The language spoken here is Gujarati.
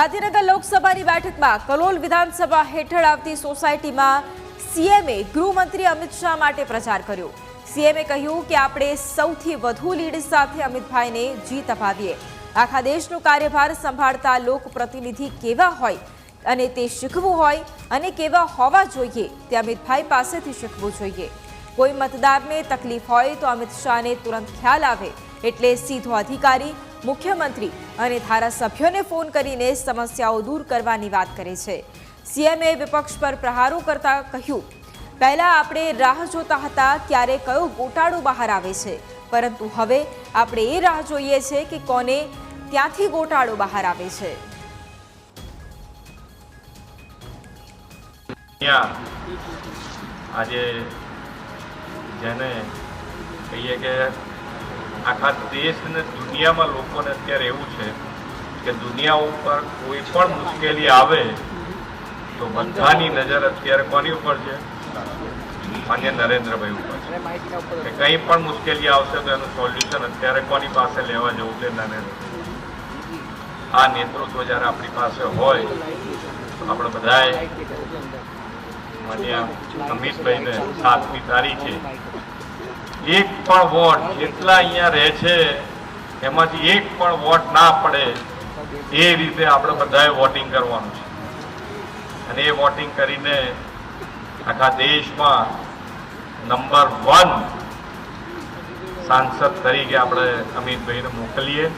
ગાંધીનગર લોકસભાની બેઠકમાં કલોલ વિધાનસભા હેઠળ આવતી સોસાયટીમાં સીએમએ ગૃહમંત્રી અમિત શાહ માટે પ્રચાર કર્યો. સીએમએ કહ્યું કે આપણે સૌથી વધુ લીડ સાથે અમિતભાઈને જીત અપાવીએ. આખા દેશનો કાર્યભાર સંભાળતા લોકપ્રતિનિધિ કેવા હોય અને તે શીખવું હોય અને કેવા હોવા જોઈએ તે અમિતભાઈ પાસેથી શીખવું જોઈએ. કોઈ મતદારને તકલીફ હોય તો અમિત શાહને તુરંત ખ્યાલ આવે એટલે સીધો અધિકારી, મુખ્યમંત્રી અને ધારાસભ્યોને ફોન કરીને સમસ્યાઓ દૂર કરવાની વાત કરે છે. સીએમએ વિપક્ષ પર પ્રહારો કરતા કહ્યું, પહેલાં આપણે રાહ જોતા હતા ક્યારે કયો ગોટાળો બહાર આવે છે. પરંતુ હવે આપણે એ રાહ જોઈએ છે કે કોને ત્યાંથી ગોટાળો બહાર આવે છે. આજે જેને કહીએ કે આખા દેશ અને દુનિયામાં લોકોને અત્યારે એવું છે કે દુનિયા ઉપર કોઈ પણ મુશ્કેલી આવે તો બધાની નજર અત્યારે કોની ઉપર છે? માન્ય નરેન્દ્રભાઈ ઉપર છે. કે કંઈ પણ મુશ્કેલી આવશે તો એનું સોલ્યુશન અત્યારે કોની પાસે લેવા જવું છે નરેન્દ્ર આ નેતૃત્વ જ્યારે આપણી પાસે હોય આપણે બધાએ માન્ય અમિતભાઈને સાતમી તારીખે એક પણ વોટ જેટલા અહીંયા રહે છે, એમાંથી એક પણ વોટ ના પડે, એ રીતે આપણે બધાએ વોટિંગ કરવાનું છે. અને એ વોટિંગ કરીને આખા દેશમાં નંબર વન સાંસદ તરીકે આપણે અમિતભાઈને મોકલીએ.